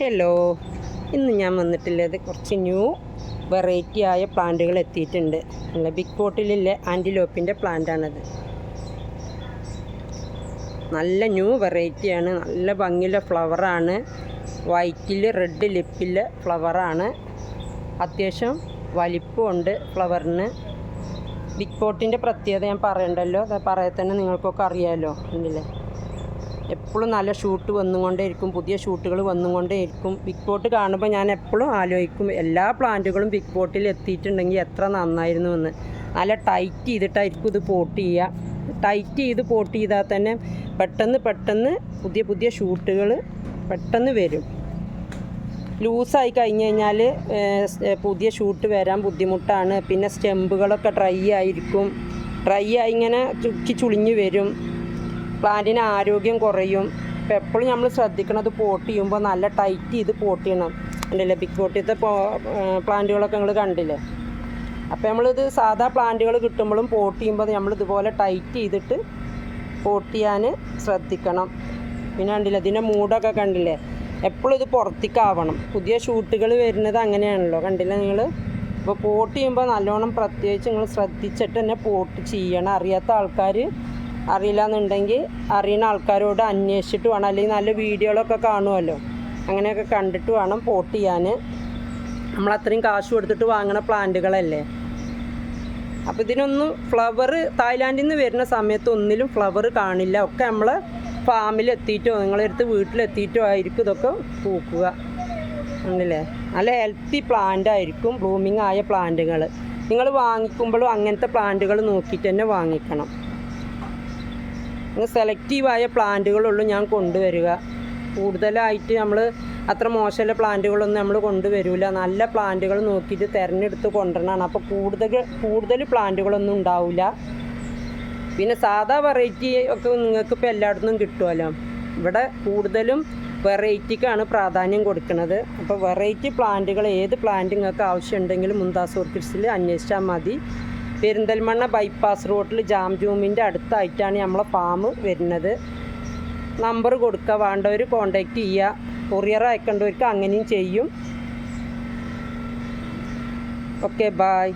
Hello. ഇന്ന് ഞാൻ വന്നിട്ടുള്ളത് കുറച്ച് ന്യൂ വെറൈറ്റി ആയ പ്ലാന്റുകൾ എത്തിയിട്ടുണ്ട്. നല്ല ബിഗ് പോട്ടിലുള്ള ആന്റിലോപ്പിന്റെ പ്ലാന്റാണത്. നല്ല ന്യൂ വെറൈറ്റിയാണ്. നല്ല ഭംഗിയുള്ള ഫ്ലവറാണ്. വൈറ്റിൽ റെഡ് ലിപ്പിലെ ഫ്ലവറാണ്. അത്യാവശ്യം വലിപ്പമുണ്ട് ഫ്ലവറിന്. ബിഗ് പോട്ടിന്റെ പ്രത്യേകത ഞാൻ പറയണ്ടല്ലോ? അത് പറയാൻ തന്നെ നിങ്ങൾക്കൊക്കെ അറിയാമല്ലോ ഉണ്ടല്ലേ എപ്പോഴും നല്ല ഷൂട്ട് വന്നുകൊണ്ടേയിരിക്കും പുതിയ ഷൂട്ടുകൾ വന്നുകൊണ്ടേയിരിക്കും. ബിഗ് ബോട്ട് കാണുമ്പോൾ ഞാൻ എപ്പോഴും ആലോചിക്കും എല്ലാ പ്ലാന്റുകളും ബിഗ് ബോട്ടിൽ എത്തിയിട്ടുണ്ടെങ്കിൽ എത്ര നന്നായിരുന്നു എന്ന് നല്ല ടൈറ്റ് ചെയ്തിട്ടായിരിക്കും ഇത് പോട്ട് ചെയ്യുക. ടൈറ്റ് ചെയ്ത് പോട്ട് ചെയ്താൽ തന്നെ പെട്ടെന്ന് പെട്ടെന്ന് പുതിയ പുതിയ ഷൂട്ടുകൾ പെട്ടെന്ന് വരും. ലൂസായി കഴിഞ്ഞ് കഴിഞ്ഞാൽ പുതിയ ഷൂട്ട് വരാൻ ബുദ്ധിമുട്ടാണ്. പിന്നെ സ്റ്റെമ്പുകളൊക്കെ ഡ്രൈ ആയിരിക്കും. ഡ്രൈ ആയി ഇങ്ങനെ ചുക്കി ചുളിഞ്ഞ് വരും. പ്ലാന്റിന് ആരോഗ്യം കുറയും. അപ്പോൾ എപ്പോഴും നമ്മൾ ശ്രദ്ധിക്കണം അത് പോട്ട് ചെയ്യുമ്പോൾ നല്ല ടൈറ്റ് ചെയ്ത് പോട്ട് ചെയ്യണം. ഉണ്ടല്ലേ ബിഗ് പോട്ടിയത്തെ പ്ലാന്റുകളൊക്കെ നിങ്ങൾ കണ്ടില്ലേ? അപ്പോൾ നമ്മളിത് സാധാ പ്ലാന്റുകൾ കിട്ടുമ്പോഴും പോട്ട് ചെയ്യുമ്പോൾ നമ്മൾ ഇതുപോലെ ടൈറ്റ് ചെയ്തിട്ട് പോട്ട് ചെയ്യാൻ ശ്രദ്ധിക്കണം. പിന്നെ കണ്ടില്ലേ? ഇതിന്റെ മൂടൊക്കെ കണ്ടില്ലേ? എപ്പോഴും ഇത് പുറത്തേക്കാവണം. പുതിയ ഷൂട്ടുകൾ വരുന്നത് അങ്ങനെയാണല്ലോ. കണ്ടില്ല നിങ്ങൾ അപ്പോൾ പോട്ട് ചെയ്യുമ്പോൾ നല്ലോണം പ്രത്യേകിച്ച് നിങ്ങൾ ശ്രദ്ധിച്ചിട്ട് തന്നെ പോട്ട് ചെയ്യണം. അറിയാത്ത ആൾക്കാർ അറിയില്ല എന്നുണ്ടെങ്കിൽ അറിയുന്ന ആൾക്കാരോട് അന്വേഷിച്ചിട്ട് വേണം. അല്ലെങ്കിൽ നല്ല വീഡിയോകളൊക്കെ കാണുമല്ലോ. അങ്ങനെയൊക്കെ കണ്ടിട്ട് വേണം പോട്ട് ചെയ്യാൻ. നമ്മൾ അത്രയും കാശ് കൊടുത്തിട്ട് വാങ്ങണ പ്ലാന്റുകളല്ലേ. അപ്പോൾ ഇതിനൊന്നും ഫ്ലവർ തായ്ലാൻഡിൽ നിന്ന് വരുന്ന സമയത്ത് ഒന്നിലും ഫ്ലവർ കാണില്ല. ഒക്കെ നമ്മൾ ഫാമിലെത്തിയിട്ടോ നിങ്ങളെടുത്ത് വീട്ടിലെത്തിയിട്ടോ ആയിരിക്കും ഇതൊക്കെ പൂക്കുക. ഉണ്ടല്ലേ നല്ല ഹെൽത്തി പ്ലാന്റ് ആയിരിക്കും ബ്ലൂമിങ് ആയ പ്ലാന്റുകൾ നിങ്ങൾ വാങ്ങിക്കുമ്പോഴും അങ്ങനത്തെ പ്ലാന്റുകൾ നോക്കിയിട്ട് തന്നെ വാങ്ങിക്കണം. സെലക്റ്റീവായ പ്ലാന്റുകളുള്ളൂ ഞാൻ കൊണ്ടുവരിക. കൂടുതലായിട്ട് നമ്മൾ അത്ര മോശമുള്ള പ്ലാന്റുകളൊന്നും നമ്മൾ കൊണ്ടുവരില്ല നല്ല പ്ലാന്റുകൾ നോക്കിയിട്ട് തിരഞ്ഞെടുത്ത് കൊണ്ടുവരണമാണ് അപ്പോൾ കൂടുതൽ കൂടുതൽ പ്ലാന്റുകളൊന്നും ഉണ്ടാവില്ല പിന്നെ സാധാ വെറൈറ്റി ഒക്കെ നിങ്ങൾക്ക് ഇപ്പോൾ എല്ലായിടത്തും കിട്ടുമല്ലോ ഇവിടെ കൂടുതലും വെറൈറ്റിക്കാണ് പ്രാധാന്യം കൊടുക്കുന്നത്. അപ്പോൾ വെറൈറ്റി പ്ലാന്റുകൾ ഏത് പ്ലാന്റ് നിങ്ങൾക്ക് ആവശ്യമുണ്ടെങ്കിലും മുന്താസ് ഓർക്കിഡ്സിൽ അന്വേഷിച്ചാൽ മതി. പെരിന്തൽമണ്ണ ബൈപ്പാസ് റോഡിൽ ജാം ജൂമിന്റെ അടുത്തായിട്ടാണ് നമ്മളെ ഫാം വരുന്നത്. നമ്പർ കൊടുക്കുക വേണ്ടവർ കോണ്ടാക്ട് ചെയ്യുക കൊറിയർ അയക്കേണ്ടവർക്ക് അങ്ങനെയും ചെയ്യും. Okay bye